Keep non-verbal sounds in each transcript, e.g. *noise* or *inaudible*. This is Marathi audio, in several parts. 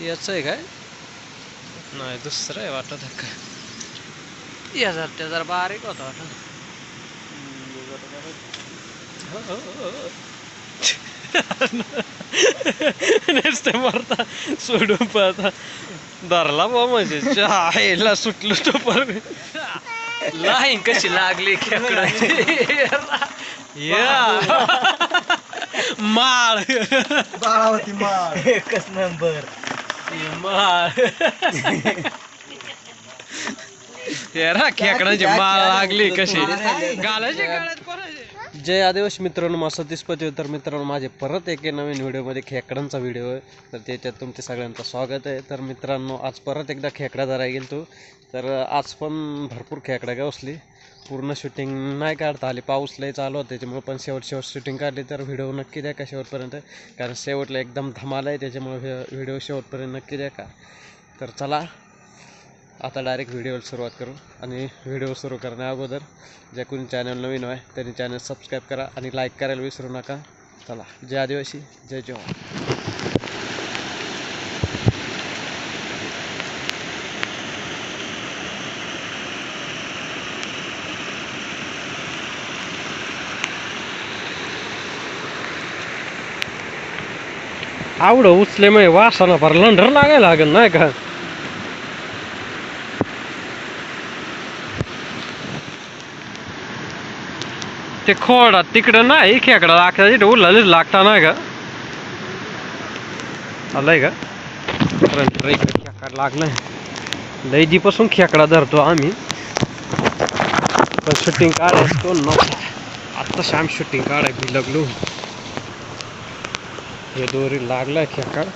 याच आहे काय? नाही दुसरं आहे वाटत आहे का या जर त्या जरा बारीक होता वाटत. नुसते मारता सोडून पाहता. धरला बा म्हणजे. आईला सुटलो तो पर लाईन कशी लागली खेकडाची या. माळ. बाळावती माळ. एकच नंबर. माळ हेरा खेकडाची माळ लागली कशी. गाळ्यात. जय आदिवासी मित्रांनो माझं सतीशपती तर मित्रांनो माझे परत एक नवीन व्हिडिओमध्ये खेकडांचा व्हिडिओ आहे. तर त्याच्यात तुमचे सगळ्यांचं स्वागत आहे. तर मित्रांनो आज परत एकदा खेकडा धरायला गेलो तर आज पण भरपूर खेकडा गवसली. पूर्ण शूटिंग नाही काढता आली. पाऊस लय चालू होता त्याच्यामुळे पण शेवट शेवट शूटिंग काढली तर व्हिडिओ नक्की द्या का शेवटपर्यंत? कारण शेवटला एकदम धमाल आहे त्याच्यामुळे व्हिडिओ शेवटपर्यंत नक्की द्या का? तर चला आता डायरेक्ट व्हिडिओला सुरुवात करू. आणि व्हिडिओ सुरू करण्या अगोदर जे कोणी चॅनल नवीन आहे त्यांनी चॅनल सबस्क्राईब करा आणि लाईक करायला विसरू नका. चला जय आदिवासी जय जवान. आवडं उचले वासाना फार लंडर लागायला लागेल नाही का? ते खोडा तिकडं नाही खेकडा लागता तिथे उरलाच लागता नाही का? आलाय का? इकडे खेकडा लागलाय. लय जीपासून खेकडा धरतो आम्ही. पण शूटिंग काढायचो नको. आत्ता श्याम शूटिंग काढाय मी लागलो. हे दोरी लागलाय खेकड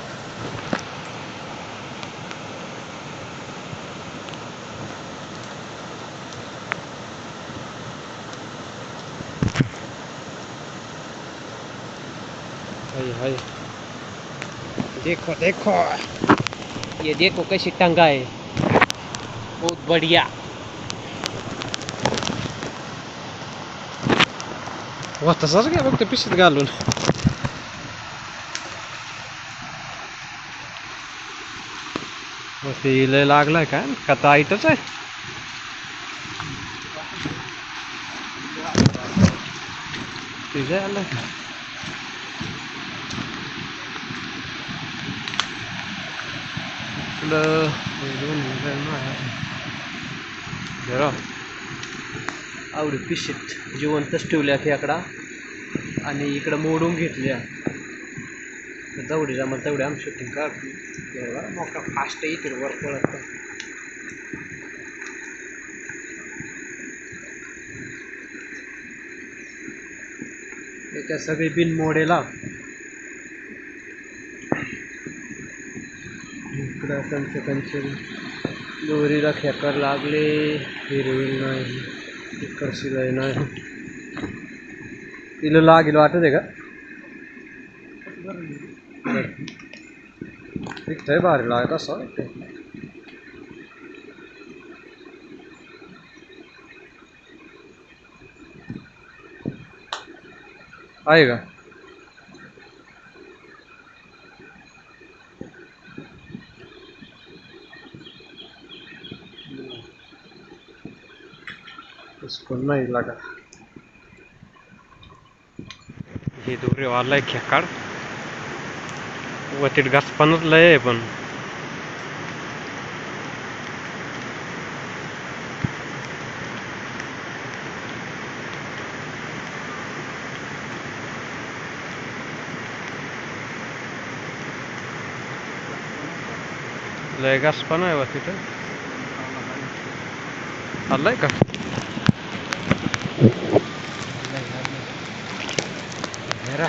हाय देखो देखो। ये देखो कैसी टंगा है बहुत बढ़िया। वा तसाच घ्या फक्त पिशीत घालून मग ते लय लागलाय काय? का ताईटच आहे? तुझ्या आलं आवडी पिशीत जिवंतच ठेवल्या खेकडा आणि इकडं मोडून घेतल्या जवळी जमा तेवढे आम्ही शूटिंग काढतो मोका फास्ट इकडे वर पळत त्याच्या सगळे बिन मोडेला. इकडं कंच खेकर लागले. हिरवी नाही गाय नाही. तिला Fick det varje lag, jag sa inte. आएगा इसको नहीं लगा ये दूर वाला क्या कर वतीत घासपानच लय आहे लय घासपान आहे वतीत आलाय का मेरा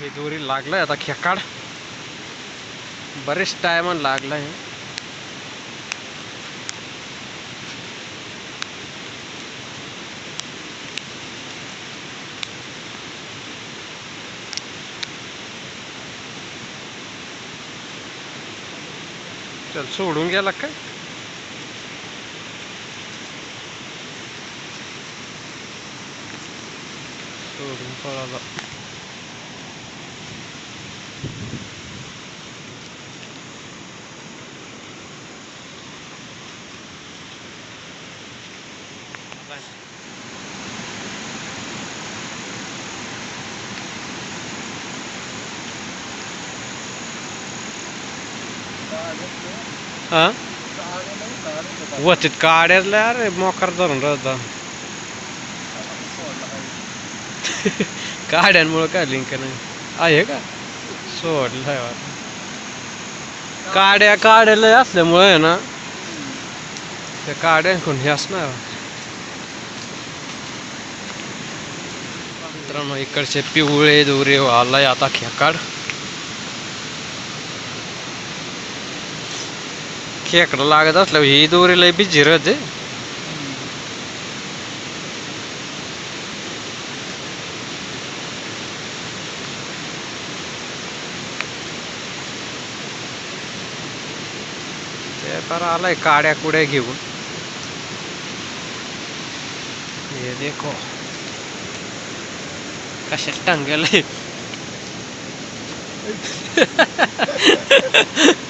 हे दोरी लागलाय आता खेकाड. बरेच टायमान लागलाय. चल सोडून गेला काय? सोडून पळाला. ಹಾಂ ಓದ್ತಿತ್ತು ಕಾಡೆಲ್ಲ ಯಾರು ಮೊಕರ್ದವ್ರದ್ದು काढ्यान का नाही का सोडला काड्या दुरे वालाय आता खेकाड खेकडं लागत असल्यावर ही दोरी लय बी राहते आहे ते पर आलाय काड्या कुड्या घेऊन. हे देखो. कशा टांगेल *laughs*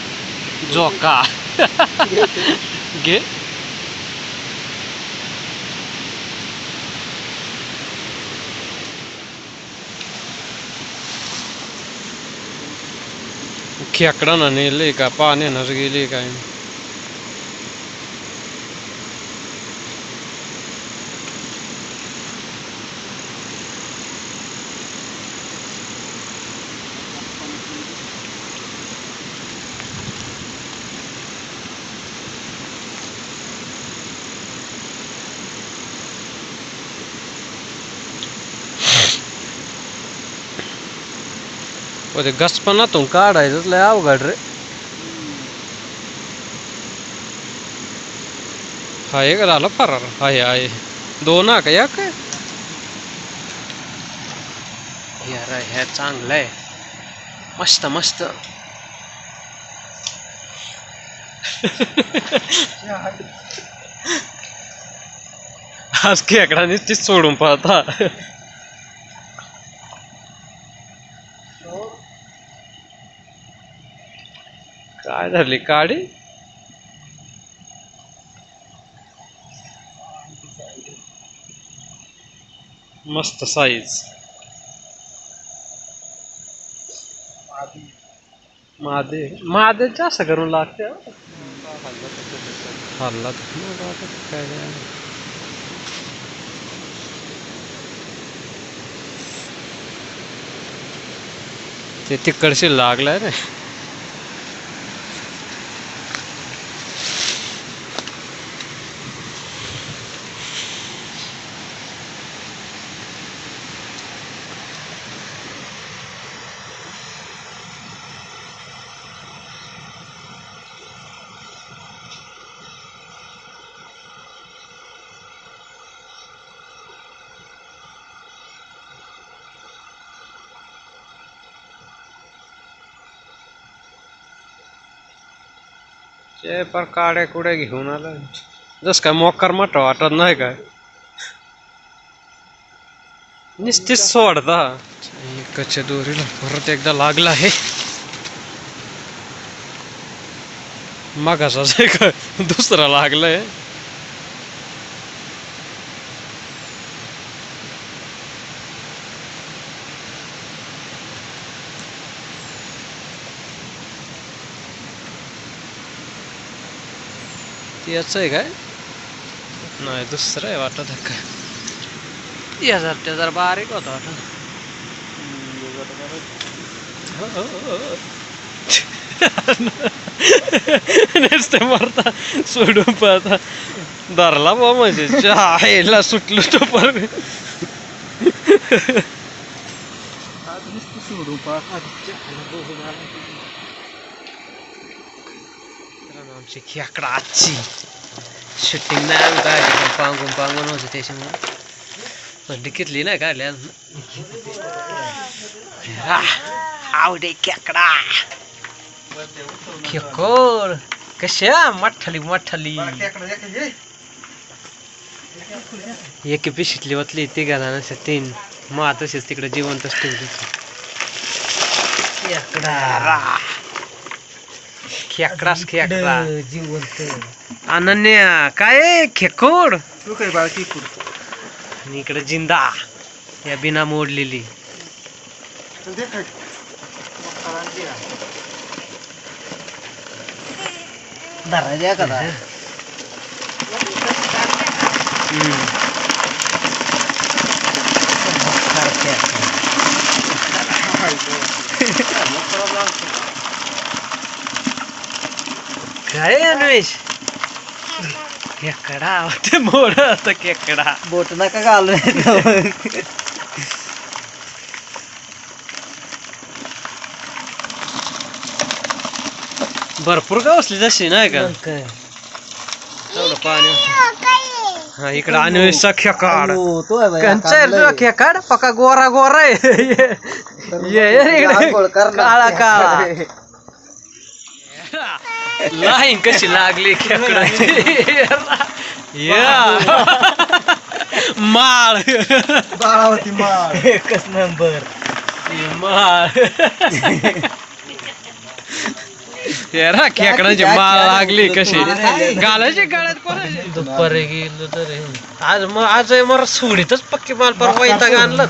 झोका घे खेकडानं नेले का पाण्यानंच गेली काय ते गसपणातून काढायचं लय अवघड रे. हा एक झाला फरार. आहे आहे दोन हा का एक? आहे यार हे चांगलं आहे. मस्त मस्त. आज खेकडा नुसतीच सोडून पाहता. काडी मस्त साईज मादे मादे जास्त करून लागते. हल्ला आता काय ते लागलाय रे। ते पर काड्या कुड्या घेऊन आला. जस काय मोकार मठ वाटत नाही काय? निस्तीच सोडता. कच्च्या दोरीला परत एकदा लागला आहे. मागाचाच आहे का दुसरा लागलाय. याच आहे काय? नाही दुसरं आहे वाटत आहे काय. या जर त्या जरा बारीक होता वाटत *laughs* नुसते मरता सोडून पाहता. धरला बा म्हणजे चहायला सुटलो तो पर सोडून पाहा मित्रांनो, आमची खेकडा आजची शूटिंग नाही आम्ही काढली पण पांगून पांगून होते त्याच्यामुळे पण टिकीतली नाही काढली अजून. हा, आवडे खेकडा खेकोर कशा मठ्ठली मठ्ठली एक पिशीतली ओतली तिघा जणांच्या तीन मग तसेच तिकडे जिवंतच ठेवली खेकडा खेकडाच खेकडा. जिवंत. अनन्या काय खेकोड? तू काय बाळकी कुड आणि इकडे जिंदा. या बिना मोडलेली. धरायच्या का हम्म. काय अन्वेष खेकडा *laughs* ते मोड होता खेकडा बोट नका घालू *laughs* भरपूर का बसली जशी नाही का एवढं पाणी हा इकडं अन्वेषचा खेकाड तो आहे बाई, कंचा आहे काढलंय. तुझा खेकाड पका गोरा गोरा आहे ये ये रे इकडे. आंघोळ कर ना. काळा काळा *laughs* Line कशी लागली खेकडाची *laughs* या. *laughs* माळ. बाळावती माळ. एकच नंबर. माळ. *laughs* येरा खेकडाची माळ लागली कशी? घालायची गाड्यात कोणाची? दुपारी गेलो तर. आज मग आज मग सोडीतच पक्की माल पर वैताग आणला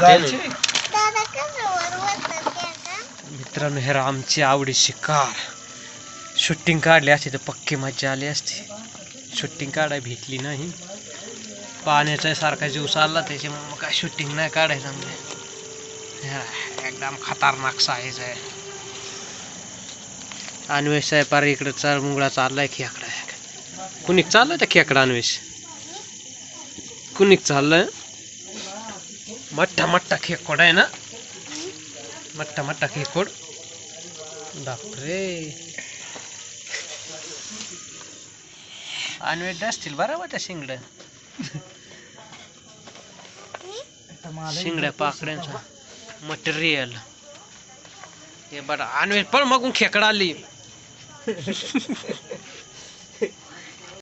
मित्रांनो हे आमची आवडी शिकार. शूटिंग काढली असते तर पक्की मजा आली असती. शूटिंग काढाय भेटली नाही. पाण्याचा सारखा जीव चालला त्याच्यामुळे मग काय शूटिंग नाही काढायचं म्हणजे एकदम खतरनाक साईज आहे. अन्वेष आहे पार इकडे चाल मुंगळा चाललाय खेकडा. कुणीक चाललाय त्या खेकडा अन्वेष? कुणीक चाललाय? मठ्ठा मठ्ठा खेकोड आहे ना? मठ्ठा मठ्ठा खेकोड. बापरे. अन्वेष असतील बरोबर त्या शिंगड शिंगड्या पाकड्यांचा मटेरियल. हे बरं. अन्वेष पण मग खेकडा आली.